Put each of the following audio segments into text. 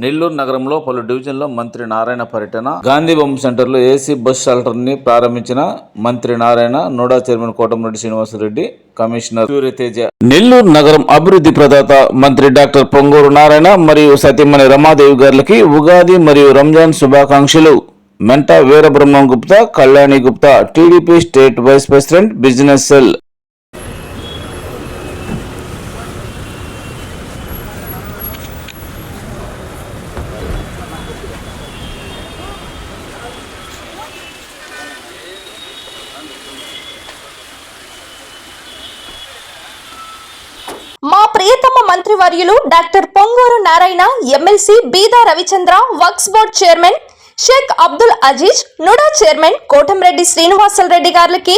నెల్లూరు నగరంలో పలు డివిజన్లో మంత్రి నారాయణ పర్యటన. గాంధీ బొమ్మ సెంటర్లో ఏసీ బస్ షెల్టర్ని ప్రారంభించిన మంత్రి నారాయణ నోడా చైర్మన్ కోటమిరెడ్డి శ్రీనివాసరెడ్డి కమిషనర్ సూర్యతేజ. నెల్లూరు నగరం అభివృద్ధి ప్రదాత మంత్రి డాక్టర్ పొంగూరు నారాయణ మరియు సతీమణి రమాదేవి గారికి ఉగాది మరియు రంజాన్ శుభాకాంక్షలు. Menta Veerabrahmam Gupta Kalyani Gupta TDP state vice president business cell మా ప్రియతమ మంత్రివర్యులు doctor Ponguru Narayana MLC Beeda Ravichandra Waqf board chairman Sheikh Abdul Aziz NUDA chairman Kotamreddy Srinivasareddy గారికి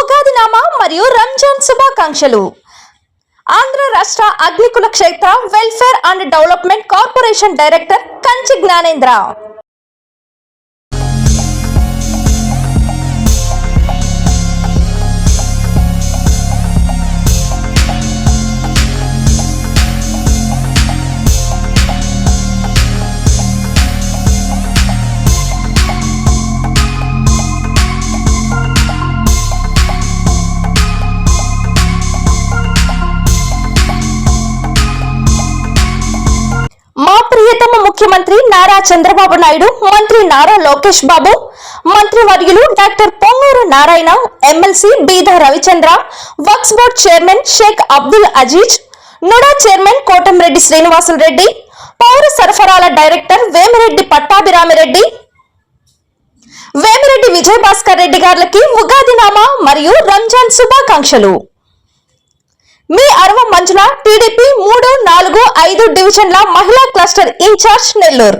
ఉగాది నామా మరియు రంజాన్ శుభాకాంక్షలు. ఆంధ్ర రాష్ట్ర Agnikula Kshetra welfare and development corporation director Kanchi Gnanendra. ముఖ్యమంత్రి నారా చంద్రబాబు నాయుడు మంత్రి నారా లోకేష్ బాబు మంత్రి వర్యులు doctor Ponguru Narayana MLC Beeda Ravichandra Waqf board chairman Sheikh Abdul Aziz NUDA chairman Kotamreddy Srinivasulu Reddy పౌర సరఫరాల డైరెక్టర్ వేమిరెడ్డి పట్టాభిరామిరెడ్డి వేమిరెడ్డి విజయభాస్కర్ రెడ్డి గారికి ఉగాది నామా మరియు రంజాన్ శుభాకాంక్షలు. మీ అరవ మంజుల టీడీపీ మూడు నాలుగు ఐదు డివిజన్ల మహిళా cluster in charge Nellore.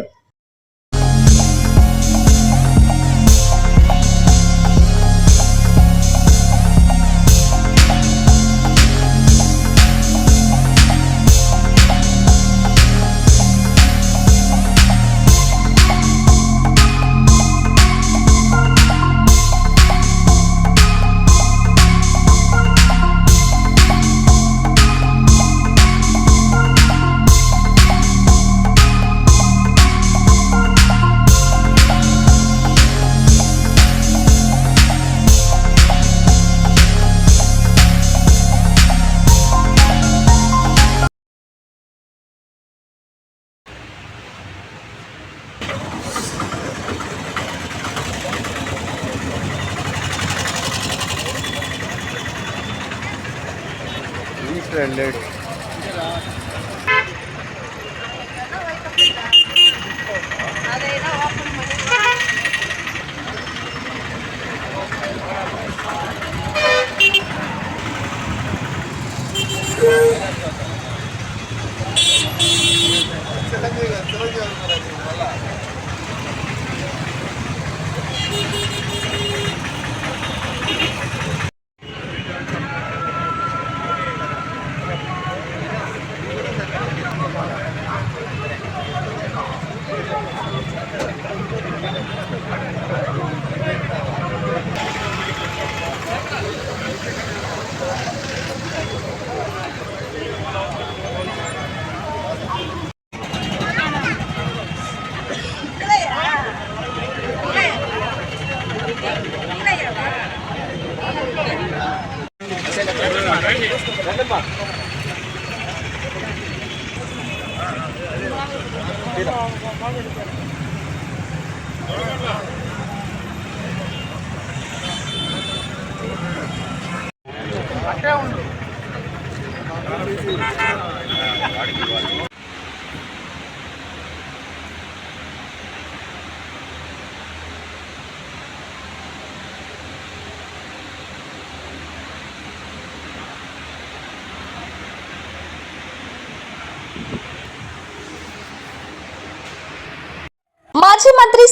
and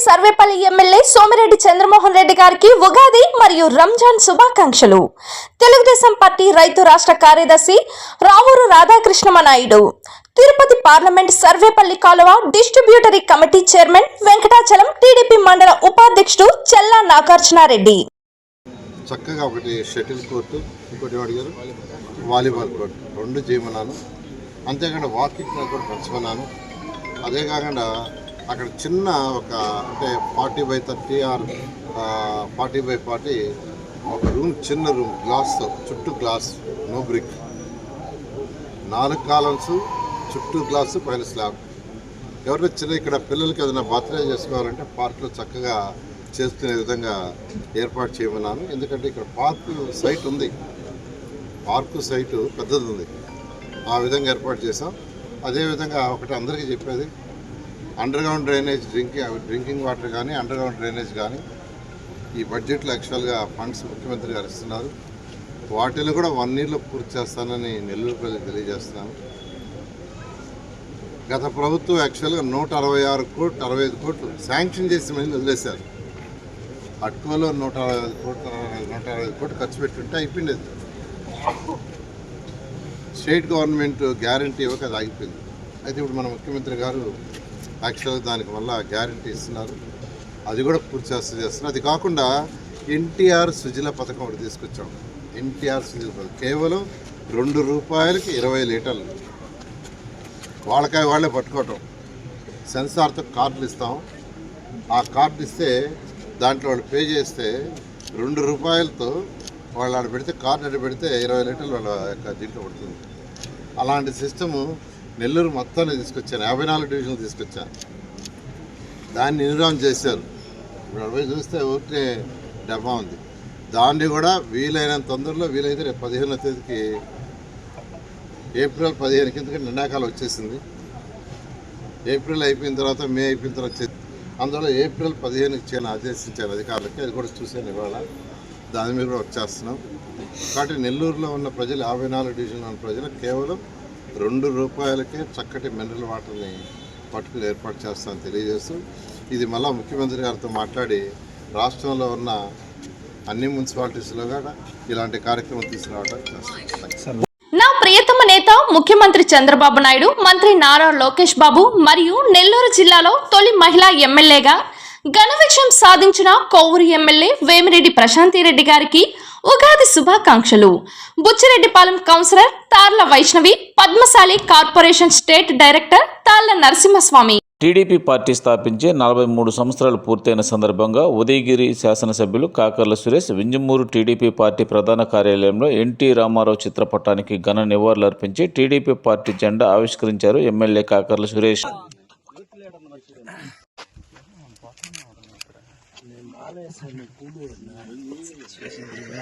Sarvepalli MLA Somireddy Chandramohan Reddy గారికి ఉగాది మరియు రంజాన్ శుభాకాంక్షలు. తెలుగుదేశం పార్టీ రైతు రాష్ట్ర కార్యదర్శి రావూరు రాధాకృష్ణమ నాయుడు. తిరుపతి పార్లమెంట్ సర్వేపల్లి కాలువ distributory committee chairman Venkatachalam TDP మండల ఉపాధ్యక్షుడు చెల్లా నాగార్జునారెడ్డి. చక్కగా ఒకటి షటిల్ కోర్టు ఇంకోటి అడిగారు? Volleyball court. రెండు చేయమన్నాను. అంతేకాకుండా వాకింగ్ కూడా పెంచమన్నాను. అదే కాకుండా అక్కడ చిన్న ఒక అంటే forty by thirty or forty by forty ఒక రూమ్ చిన్న రూమ్ గ్లాస్తో చుట్టూ గ్లాస్ నో బ్రిక్. నాలుగు కాలమ్స్ చుట్టూ గ్లాసు పైన స్లాబ్. ఎవరైనా చిన్న ఇక్కడ పిల్లలకి ఏదైనా బర్త్డే చేసుకోవాలంటే పార్క్లో చక్కగా చేసుకునే విధంగా ఏర్పాటు చేయమన్నాను. ఎందుకంటే ఇక్కడ పార్కు సైట్ ఉంది. పార్కు సైటు పెద్దది ఉంది ఆ విధంగా ఏర్పాటు చేసాం అదేవిధంగా ఒకటి అందరికీ చెప్పేది underground drainage drinking drinking water కానీ అండర్ గ్రౌండ్ డ్రైనేజ్ కానీ ఈ బడ్జెట్లో యాక్చువల్గా ఫండ్స్ ముఖ్యమంత్రి గారు ఇస్తున్నారు. వాటిని కూడా వన్ ఇయర్లో పూర్తి చేస్తానని నెల్లూరు ప్రజలకు తెలియజేస్తున్నాను. గత ప్రభుత్వం యాక్చువల్గా నూట అరవై ఆరు కోట్లు అరవై ఐదు కోట్లు శాంక్షన్ చేసి మళ్ళీ వదిలేశారు. అటుకోలో నూట అరవై ఐదు కోట్లు నూట అరవై ఐదు కోట్లు ఖర్చు పెట్టుంటే అయిపోయింది స్టేట్ గవర్నమెంట్ గ్యారంటీ ఇవ్వక అది ఆగిపోయింది. అయితే ఇప్పుడు మన ముఖ్యమంత్రి గారు యాక్చువల్గా దానికి వల్ల గ్యారంటీ ఇస్తున్నారు. అది కూడా పూర్తి చేస్తూ చేస్తున్నారు. అది కాకుండా ఎన్టీఆర్ సుజల పథకం ఒకటి తీసుకొచ్చాం. ఎన్టీఆర్ సుజల పథకం. కేవలం రెండు రూపాయలకి ఇరవై లీటర్లు. వాళ్ళకాయ వాళ్ళే పట్టుకోవటం. సెన్సార్తో కార్డులు ఇస్తాం. ఆ కార్డు ఇస్తే దాంట్లో వాళ్ళు పే చేస్తే రెండు రూపాయలతో వాళ్ళు ఆడ పెడితే కార్డు అక్కడ పెడితే ఇరవై లీటర్లు వాళ్ళ యొక్క దీంట్లో పడుతుంది. అలాంటి సిస్టము నెల్లూరు మొత్తాన్ని తీసుకొచ్చాను యాభై నాలుగు డివిజన్లు తీసుకొచ్చాను దాన్ని నిర్వహణ చేశారు. ఇప్పుడు అక్కడ పోయి చూస్తే ఒకటే డబ్బా ఉంది. దాన్ని కూడా వీలైనంత తొందరలో వీలైతే రేపు పదిహేనో తేదీకి ఏప్రిల్ పదిహేను కిందకి నిండాకాలం వచ్చేసింది. ఏప్రిల్ అయిపోయిన తర్వాత మే అయిపోయిన తర్వాత అందువల్ల ఏప్రిల్ పదిహేనుకి చేయని ఆదేశించారు అధికారులకి. అది కూడా చూశాను ఇవాళ. దాని మీద కూడా వచ్చేస్తున్నాం. కాబట్టి నెల్లూరులో ఉన్న ప్రజలు యాభై నాలుగు డివిజన్లో ఉన్న ప్రజలు కేవలం రెండు రూపాయలకే చక్కటి మినరల్ వాటర్ని పట్టుకుని ఏర్పాటు చేస్తామని తెలియజేస్తూ ఇది మళ్ళా ముఖ్యమంత్రి గారితో మాట్లాడి రాష్ట్రంలో ఉన్న అన్ని మున్సిపాలిటీస్లో కూడా ఇలాంటి కార్యక్రమం తీసుకురావడం చేస్తాం. నా ప్రియతమ నేత ముఖ్యమంత్రి చంద్రబాబు నాయుడు మంత్రి నారా లోకేష్ బాబు మరియు నెల్లూరు జిల్లాలో తొలి మహిళా ఎమ్మెల్యేగా ఘన విజయం సాధించిన కోవూరు ఎమ్మెల్యే వేమిరెడ్డి ప్రశాంతిరెడ్డి గారికి ఉగాది శుభాకాంక్షలు. Buchireddypalem councillor Tarla Vaishnavi Padmashali corporation state director Talla Narasimhaswamy. TDP party స్థాపించి నలభై మూడు సంవత్సరాలు పూర్తయిన సందర్భంగా ఉదయగిరి శాసనసభ్యులు కాకర్ల సురేష్ వింజమూరు టీడీపీ పార్టీ ప్రధాన కార్యాలయంలో ఎన్టీ రామారావు చిత్రపటానికి ఘన నివాళులు అర్పించి టీడీపీ పార్టీ జెండా ఆవిష్కరించారు ఎమ్మెల్యే కాకర్ల సురేష్.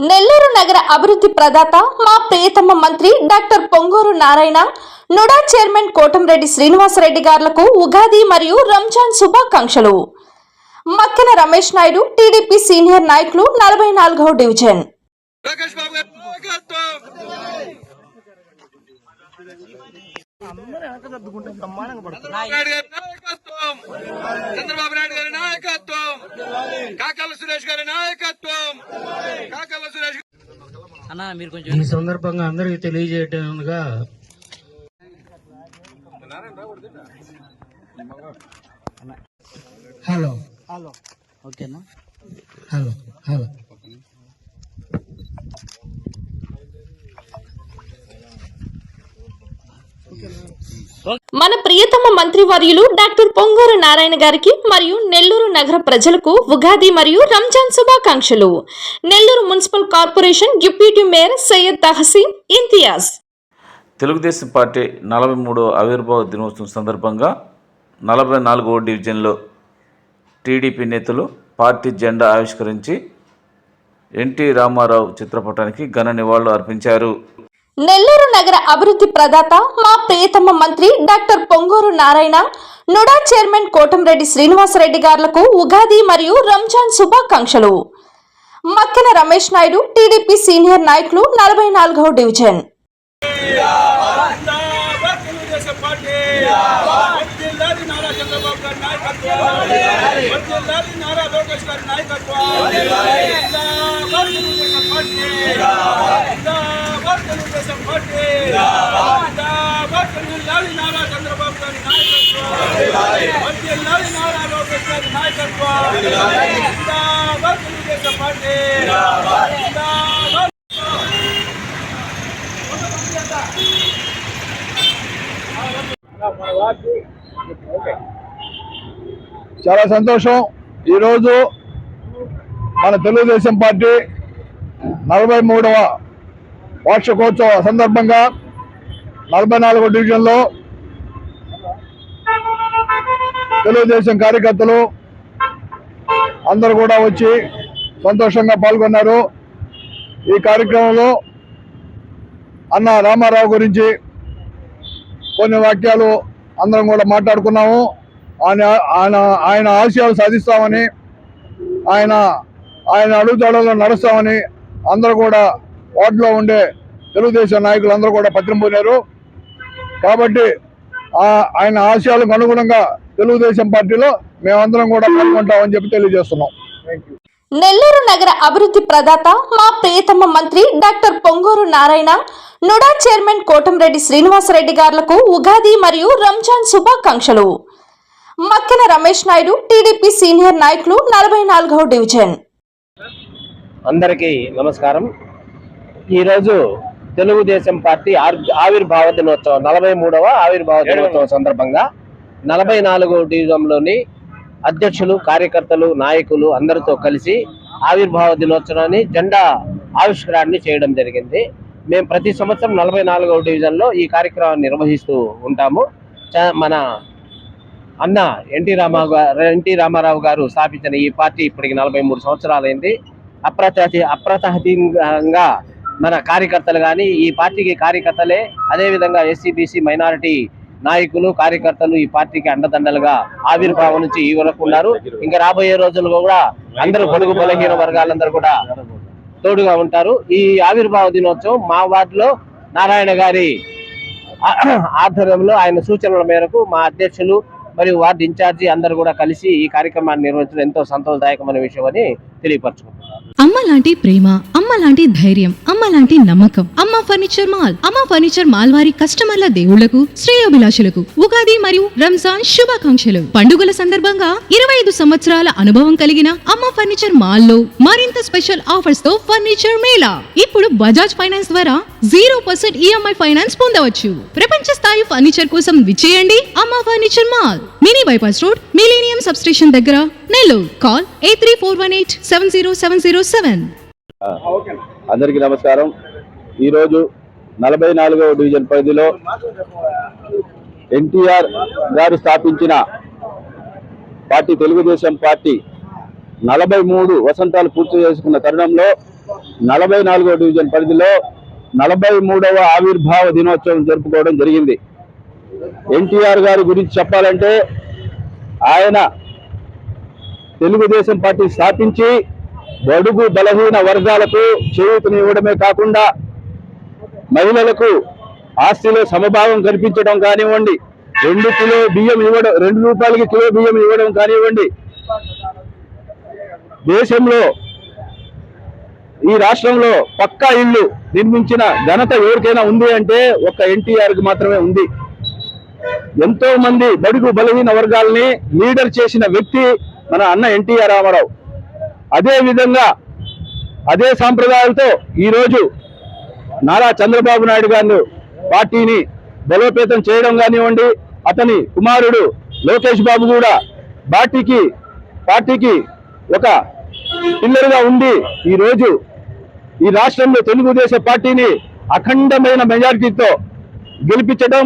నెల్లూరు నగర అభివృద్ధి ప్రదాత మా ప్రియతమ మంత్రి డాక్టర్ పొంగూరు నారాయణ నుడా చైర్మన్ కోటంరెడ్డి శ్రీనివాసరెడ్డి గారులకు ఉగాది మరియు రంజాన్ శుభాకాంక్షలు. మక్కెన రమేష్ నాయుడు టీడీపీ సీనియర్ నాయకులు నలభై నాలుగవ డివిజన్. లోకేష్ బాబు గారి నాయకత్వం. చంద్రబాబు నాయుడు గారి నాయకత్వం. చంద్రబాబు నాయుడు గారి నాయకత్వం. కాకల సురేష్ గారి నాయకత్వం. కాకల సురేష్ అన్న మీరు కొంచెం ఈ సందర్భంగా అందరికీ తెలియజేయటంగా హలో. ఓకేనా? Hello hello. మన ప్రియతమ మంత్రివర్యులు డాక్టర్ పొంగూరు నారాయణ గారికి మరియు నెల్లూరు నగర ప్రజలకు ఉగాది మరియు రంజాన్ శుభాకాంక్షలు. Nellore municipal corporation deputy mayor Syed Tahseen Imtiaz. Telugu Desam party నలభై మూడో ఆవిర్భావ దినోత్సవం సందర్భంగా నలభై నాలుగవ డివిజన్లో టీడీపీ నేతలు పార్టీ జెండా ఆవిష్కరించి ఎన్టీ రామారావు చిత్రపటానికి ఘన నివాళులు అర్పించారు. నెల్లూరు నగర అభివృద్ధి ప్రదాత మా ప్రియతమ మంత్రి డాక్టర్ పొంగూరు నారాయణ నుడా చైర్మన్ కోటంరెడ్డి శ్రీనివాసరెడ్డి గారులకు ఉగాది మరియు రంజాన్ శుభాకాంక్షలు. మక్కెన రమేష్ నాయుడు టీడీపీ సీనియర్ నాయకులు నలభై నాలుగవ డివిజన్ జిందాబాద్ తెలుగుదేశం పార్టీ వర్ధిల్లాలి నారా చంద్రబాబు గారి నాయకత్వం వర్ధిల్లాలి నారా లోకేష్ గారి నాయకత్వం జిందాబాద్ తెలుగుదేశం పార్టీ జిందాబాద్ తెలుగుదేశం పార్టీ జిందాబాద్ వర్ధిల్లాలి నారా చంద్రబాబు గారి నాయకత్వం వర్ధిల్లాలి నారా లోకేష్ గారి నాయకత్వం జిందాబాద్ తెలుగుదేశం పార్టీ జిందాబాద్ చాలా సంతోషం. ఈరోజు మన తెలుగుదేశం పార్టీ నలభై మూడవ వార్షికోత్సవ సందర్భంగా నలభై నాలుగో డివిజన్లో తెలుగుదేశం కార్యకర్తలు అందరూ కూడా వచ్చి సంతోషంగా పాల్గొన్నారు. ఈ కార్యక్రమంలో అన్న రామారావు గురించి కొన్ని వాక్యాలు అందరం కూడా మాట్లాడుకున్నాము. ఆయన ఆయన ఆయన ఆశయాలు సాధిస్తామని ఆయన ఆయన అడుగుజాడలో నడుస్తామని అందరూ కూడా వార్డులో ఉండే తెలుగుదేశం నాయకులు అందరూ కూడా పత్రం పోయారు కాబట్టి ఆయన ఆశయాలకు అనుగుణంగా తెలుగుదేశం పార్టీలో మేమందరం కూడా పాల్గొంటామని చెప్పి తెలియజేస్తున్నాం. నెల్లూరు నగర అభివృద్ధి ప్రదాత మా ప్రియతమ మంత్రి డాక్టర్ పొంగూరు నారాయణ నుడా చైర్మన్ కోటంరెడ్డి శ్రీనివాసరెడ్డి గారులకు ఉగాది మరియు రంజాన్ శుభాకాంక్షలు. మక్కెన రమేష్ నాయుడు టీడీపీ సీనియర్ నాయకులు నలభై నాలుగవ డివిజన్. అందరికీ నమస్కారం. ఈరోజు తెలుగుదేశం పార్టీ ఆవిర్భావ దినోత్సవం నలభై మూడవ ఆవిర్భావ దినోత్సవం సందర్భంగా నలభై నాలుగో డివిజన్లోని అధ్యక్షులు కార్యకర్తలు నాయకులు అందరితో కలిసి ఆవిర్భావ దినోత్సవాన్ని జెండా ఆవిష్కరణని చేయడం జరిగింది. మేము ప్రతి సంవత్సరం నలభై నాలుగవ డివిజన్లో ఈ కార్యక్రమాన్ని నిర్వహిస్తూ ఉంటాము. చ- మన అన్న ఎన్టీ రామారావు గారు ఎన్టీ రామారావు గారు స్థాపించిన ఈ పార్టీ ఇప్పటికి నలభై మూడు సంవత్సరాలైంది. అప్రతహతి అప్రతహతంగా మన కార్యకర్తలు కానీ ఈ పార్టీకి కార్యకర్తలే అదేవిధంగా ఎస్సీబీసీ మైనారిటీ నాయకులు కార్యకర్తలు ఈ పార్టీకి అండదండలుగా ఆవిర్భావం నుంచి ఈ వరకు ఉన్నారు. ఇంకా రాబోయే రోజుల్లో కూడా అందరూ పొడుగు బలహీన వర్గాలందరూ కూడా తోడుగా ఉంటారు. ఈ ఆవిర్భావ దినోత్సవం మా వార్డులో నారాయణ గారి ఆధ్వర్యంలో ఆయన సూచనల మేరకు మా అధ్యక్షులు మరియు వార్డు ఇన్ఛార్జి అందరూ కూడా కలిసి ఈ కార్యక్రమాన్ని నిర్వహించడం ఎంతో సంతోషదాయకమైన విషయం అని తెలియపరచుకుంటున్నాం. అమ్మ లాంటి ప్రేమ అమ్మ లాంటి ధైర్యం అమ్మ లాంటి నమ్మకం Amma furniture mall Amma furniture mall వారి కస్టమర్ల దేవుళ్ళకు శ్రేయోభిలాషులకు ఉగాది మరియు రంజాన్ శుభాకాంక్షలు. పండుగల సందర్భంగా ఇరవై ఐదు సంవత్సరాల అనుభవం కలిగిన అమ్మ ఫర్నిచర్ మాల్లో మరింత స్పెషల్ ఆఫర్స్తో ఫర్నిచర్ మేళా. ఇప్పుడు బజాజ్ ఫైనాన్స్ ద్వారా జీరో పర్సెంట్ ఈఎంఐ ఫైనాన్స్ పొందవచ్చు. ప్రపంచ స్థాయి ఫర్నిచర్ కోసం విచ్చేయండి Amma furniture mall. Mini bypass road millennium substation దగ్గర. Nellore call eight three four one eight seven zero seven zero seven. అందరికీ నమస్కారం. ఈరోజు నలభై నాలుగవ డివిజన్ పరిధిలో ఎన్టీఆర్ గారు స్థాపించిన పార్టీ తెలుగుదేశం పార్టీ నలభై మూడు వసంతాలు పూర్తి చేసుకున్న తరుణంలో నలభై నాలుగవ డివిజన్ పరిధిలో నలభై మూడవ ఆవిర్భావ దినోత్సవం జరుపుకోవడం జరిగింది. ఎన్టీఆర్ గారి గురించి చెప్పాలంటే ఆయన తెలుగుదేశం పార్టీ స్థాపించి బడుగు బలహీన వర్గాలకు చేయూతనివ్వడమే కాకుండా మహిళలకు ఆస్తిలో సమభావం కల్పించడం కానివ్వండి రెండు కిలో బియ్యం ఇవ్వడం రెండు రూపాయలకి కిలో బియ్యం ఇవ్వడం కానివ్వండి దేశంలో ఈ రాష్ట్రంలో పక్కా ఇల్లు నిర్మించిన ఘనత ఎవరికైనా ఉంది అంటే ఒక్క ఎన్టీఆర్కి మాత్రమే ఉంది. ఎంతో మంది బడుగు బలహీన వర్గాల్ని లీడర్ చేసిన వ్యక్తి మన అన్న ఎన్టీఆర్ రామారావు. అదే విధంగా అదే సాంప్రదాయాలతో ఈరోజు నారా చంద్రబాబు నాయుడు గారు పార్టీని బలోపేతం చేయడం కానివ్వండి అతని కుమారుడు లోకేష్ బాబు కూడా పార్టీకి పార్టీకి ఒక పిల్లరుగా ఉండి ఈరోజు ఈ రాష్ట్రంలో తెలుగుదేశం పార్టీని అఖండమైన మెజార్టీతో గెలిపించడం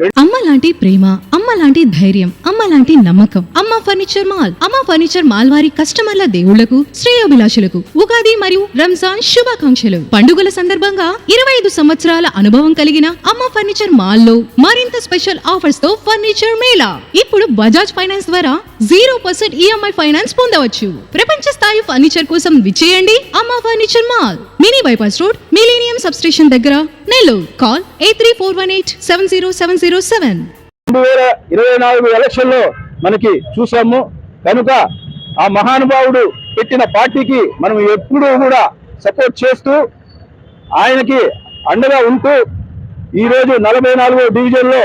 అమ్మ లాంటి ప్రేమ అమ్మ లాంటి ధైర్యం అమ్మ లాంటి నమ్మకం. Amma furniture mall. Amma furniture mall వారి కస్టమర్ల దేవుళ్ళకు శ్రేయోభిలాషులకు ఉగాది మరియు రంజాన్ శుభాకాంక్షలు. పండుగల సందర్భంగా ఇరవై ఐదు సంవత్సరాల అనుభవం కలిగిన అమ్మ ఫర్నిచర్ మాల్లో మరింత స్పెషల్ ఆఫర్స్తో ఫర్నిచర్ మేళా. ఇప్పుడు బజాజ్ ఫైనాన్స్ ద్వారా జీరో పర్సెంట్ ఈఎంఐ ఫైనాన్స్ పొందవచ్చు. ప్రపంచ స్థాయి ఫర్నిచర్ కోసం విచ్చేయండి. Amma furniture mall. Mini bypass road millennium substation దగ్గర. Nellore. Call eight three four one eight seven zero seven zero seven రెండు వేల ఇరవై నాలుగు ఎలక్షన్లో మనకి చూసాము. కనుక ఆ మహానుభావుడు పెట్టిన పార్టీకి మనం ఎప్పుడూ కూడా సపోర్ట్ చేస్తూ ఆయనకి అండగా ఉంటూ ఈ రోజు నలభై నాలుగో డివిజన్లో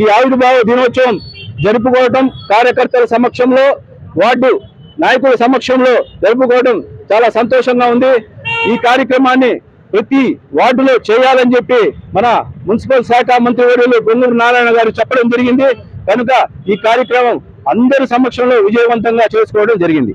ఈ ఈ ఆవిర్భావ దినోత్సవం జరుపుకోవటం కార్యకర్తల సమక్షంలో వార్డు నాయకుల సమక్షంలో జరుపుకోవడం చాలా సంతోషంగా ఉంది. ఈ కార్యక్రమాన్ని ప్రతి వార్డులో చేయాలని చెప్పి మన మున్సిపల్ శాఖ మంత్రి వర్యులు గొంగూరు నారాయణ గారు చెప్పడం జరిగింది. కనుక ఈ కార్యక్రమం అందరి సమక్షంలో విజయవంతంగా చేసుకోవడం జరిగింది.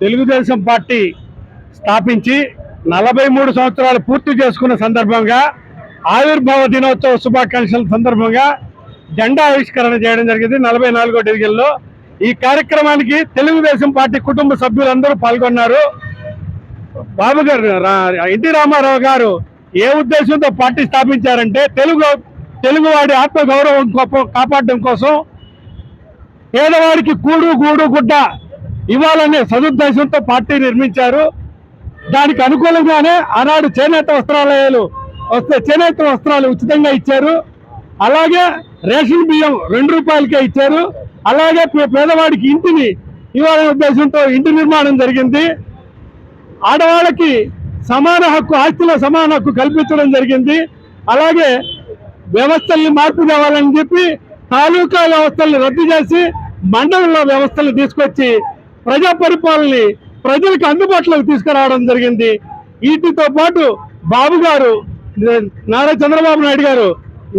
Telugu Desam party స్థాపించి నలభై మూడు సంవత్సరాలు పూర్తి చేసుకున్న సందర్భంగా ఆవిర్భావ దినోత్సవ శుభాకాంక్షల సందర్భంగా జెండా ఆవిష్కరణ చేయడం జరిగింది. నలభై నాలుగో డివిజన్లో ఈ కార్యక్రమానికి తెలుగుదేశం పార్టీ కుటుంబ సభ్యులందరూ పాల్గొన్నారు. బాబు గారు రా- ఎన్టీ రామారావు గారు ఏ ఉద్దేశంతో పార్టీ స్థాపించారంటే తెలుగు తెలుగువాడి ఆత్మ గౌరవం కాపాడడం కోసం పేదవాడికి కూడు గూడు గుడ్డ ఇవ్వాలనే సదుద్దేశంతో పార్టీ నిర్మించారు. దానికి అనుకూలంగానే ఆనాడు చేనేత వస్త్రాలయాలు వస్తే చేనేత వస్త్రాలు ఉచితంగా ఇచ్చారు. అలాగే రేషన్ బియ్యం రెండు రూపాయలకే ఇచ్చారు. అలాగే పేదవాడికి ఇంటిని ఇవ్వాలనే ఉద్దేశంతో ఇంటి నిర్మాణం జరిగింది. ఆడవాళ్ళకి సమాన హక్కు ఆస్తిలో సమాన హక్కు కల్పించడం జరిగింది. అలాగే వ్యవస్థల్ని మార్పు తేవాలని చెప్పి తాలూకా వ్యవస్థల్ని రద్దు చేసి మండలంలో వ్యవస్థలు తీసుకొచ్చి ప్రజా పరిపాలనని ప్రజలకు అందుబాటులోకి తీసుకురావడం జరిగింది. వీటితో పాటు బాబు గారు నారా చంద్రబాబు నాయుడు గారు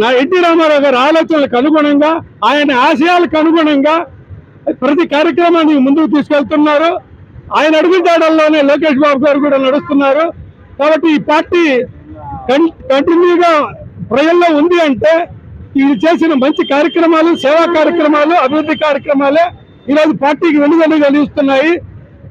నా ఎన్టీ రామారావు గారి ఆలోచనలకు అనుగుణంగా ఆయన ఆశయాలకు అనుగుణంగా ప్రతి కార్యక్రమాన్ని ముందుకు తీసుకెళ్తున్నారు. ఆయన అడుగుజాడల్లోనే లోకేష్ బాబు గారు కూడా నడుస్తున్నారు. కాబట్టి ఈ పార్టీ కంటిన్యూగా ప్రజల్లో ఉంది అంటే ఇది చేసిన మంచి కార్యక్రమాలు సేవా కార్యక్రమాలు అభివృద్ధి కార్యక్రమాలే ఈరోజు పార్టీకి వెనుగను నిలుస్తున్నాయి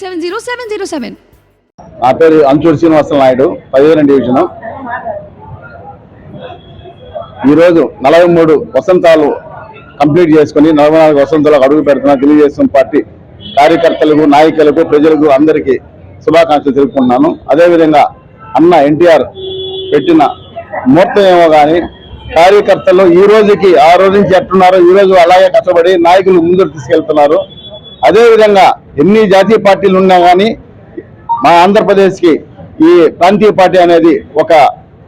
seven zero seven zero seven. నా పేరు అంచూరు శ్రీనివాస నాయుడు పదిహేను డివిజన్. ఈరోజు నలభై మూడు వసంతాలు కంప్లీట్ చేసుకుని నలభై నాలుగు వసంతాలకు అడుగు పెడుతున్న తెలుగుదేశం పార్టీ కార్యకర్తలకు నాయకులకు ప్రజలకు అందరికీ శుభాకాంక్షలు తెలుపుకున్నాను అదేవిధంగా అన్న ఎన్టీఆర్ పెట్టిన ముహూర్తం ఏమో కానీ కార్యకర్తలు ఈ రోజుకి ఆ రోజు నుంచి ఎట్టున్నారో ఈ రోజు అలాగే కష్టపడి నాయకులు ముందుకు తీసుకెళ్తున్నారు. అదేవిధంగా ఎన్ని జాతీయ పార్టీలు ఉన్నా కానీ మా ఆంధ్రప్రదేశ్కి ఈ ప్రాంతీయ పార్టీ అనేది ఒక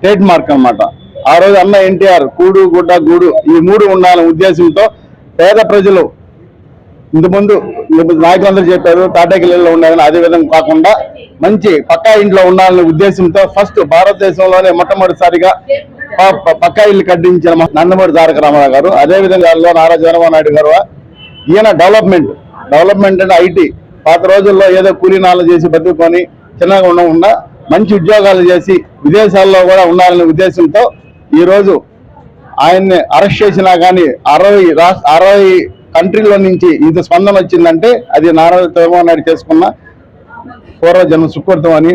ట్రేడ్ మార్క్ అన్నమాట. ఆ రోజు అన్న ఎన్టీఆర్ కూడు గుడ్డ గూడు ఈ మూడు ఉండాలనే ఉద్దేశంతో పేద ప్రజలు ఇంతకుముందు నాయకులందరూ చెప్పారు తాటాకిలలో ఉండాలని అదే విధంగా కాకుండా మంచి పక్కా ఇంట్లో ఉండాలనే ఉద్దేశంతో ఫస్ట్ భారతదేశంలోనే మొట్టమొదటిసారిగా ప- పక్కా ఇల్లు కట్టించిన మా నందమూరి తారక రామారావు గారు. అదే విధంగా నారా చంద్రబాబు నాయుడు గారు. ఈయన డెవలప్మెంట్ డెవలప్మెంట్ అంటే ఐటీ. పాత రోజుల్లో ఏదో కూలీనాలు చేసి బతుకుని చిన్నగా ఉండకుండా మంచి ఉద్యోగాలు చేసి విదేశాల్లో కూడా ఉండాలనే ఉద్దేశంతో ఈరోజు ఆయన్ని అరెస్ట్ చేసినా కానీ అరవై అరవై కంట్రీలో నుంచి ఇంత స్పందన వచ్చిందంటే అది నారా చంద్రబాబు నాయుడు చేసుకున్న పూర్వజన్మ సుకృతం అని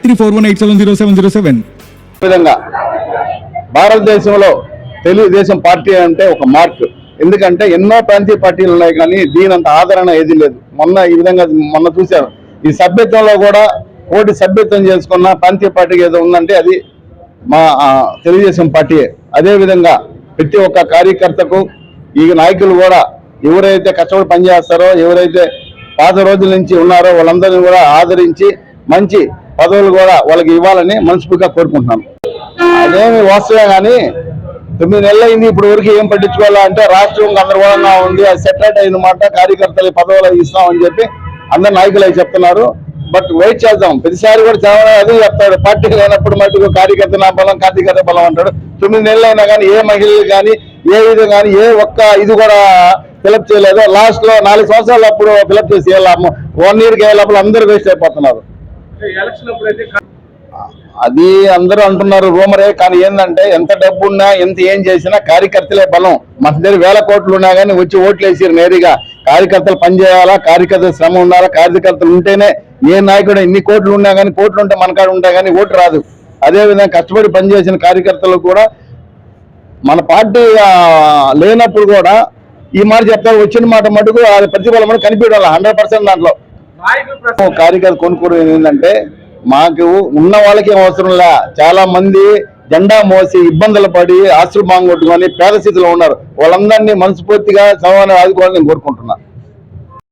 three four one eight seven zero seven zero seven. విధంగా భారతదేశంలో తెలుగుదేశం పార్టీ అంటే ఒక మార్క్. ఎందుకంటే ఎన్నో ప్రాంతీయ పార్టీలు ఉన్నాయి కానీ దీనంత ఆదరణ ఏది లేదు. మొన్న ఈ విధంగా మొన్న చూశారు. ఈ సభ్యత్వంలో కూడా కోటి సభ్యత్వం చేసుకున్న ప్రాంతీయ పార్టీకి ఏదో ఉందంటే అది మా తెలుగుదేశం పార్టీయే. అదేవిధంగా ప్రతి ఒక్క కార్యకర్తకు ఈ నాయకులు కూడా ఎవరైతే కష్టపడి పనిచేస్తారో ఎవరైతే పాత రోజుల నుంచి ఉన్నారో వాళ్ళందరినీ కూడా ఆదరించి మంచి పదవులు కూడా వాళ్ళకి ఇవ్వాలని మనస్ఫూర్తిగా కోరుకుంటున్నాను. అదేమి వాస్తవే కానీ తొమ్మిది నెలలు అయింది ఇప్పుడు వరకు ఏం పట్టించుకోవాలా అంటే రాష్ట్రం గందరగోళంగా ఉంది అది సెటరేట్ అయిన మాట కార్యకర్తలు పదవులు ఇస్తామని చెప్పి అందరు నాయకులు అవి చెప్తున్నారు. బట్ వెయిట్ చేద్దాం. ప్రతిసారి కూడా చాలా అదే చెప్తాడు పార్టీ లేనప్పుడు మటుకు కార్యకర్త నా బలం కార్యకర్త బలం అంటాడు. తొమ్మిది నెలలు అయినా కానీ ఏ మహిళలు కానీ ఏ ఇది కానీ ఏ ఒక్క ఇది కూడా ఫిలప్ చేయలేదు. లాస్ట్లో నాలుగు సంవత్సరాలు అప్పుడు ఫిలప్ చేసి వన్ ఇయర్కి వెళ్ళినప్పుడు అందరూ వేస్ట్ అయిపోతున్నారు. అది అందరూ అంటున్నారు రూమరే కానీ ఏంటంటే ఎంత డబ్బు ఉన్నా ఎంత ఏం చేసినా కార్యకర్తలే బలం. మన దగ్గర వేల కోట్లు ఉన్నా కానీ వచ్చి ఓట్లు వేసారు నేరుగా. కార్యకర్తలు పనిచేయాలా కార్యకర్తలు శ్రమ ఉండాలా? కార్యకర్తలు ఉంటేనే ఏ నాయకుడు ఎన్ని కోట్లు ఉన్నా కానీ కోట్లు ఉంటే మన కాడ కానీ ఓటు రాదు. అదే విధంగా కష్టపడి పనిచేసిన కార్యకర్తలు కూడా మన పార్టీ లేనప్పుడు కూడా ఈ మాట చెప్తారు. వచ్చిన మాట మటుకు అది ప్రతిఫలం కనిపించాలి హండ్రెడ్ పర్సెంట్ దాంట్లో. కార్యకర్త కొనుక్కోవడం ఏంటంటే మాకు ఉన్న వాళ్ళకి అవసరంలా అవసరం లే. చాలా మంది జెండా మోసి ఇబ్బందులు పడి ఆస్తులు బాంగొట్టుకొని పేద స్థితిలో ఉన్నారు. వాళ్ళందరినీ మనస్ఫూర్తిగా సమానం ఆదుకోవాలని నేను కోరుకుంటున్నాను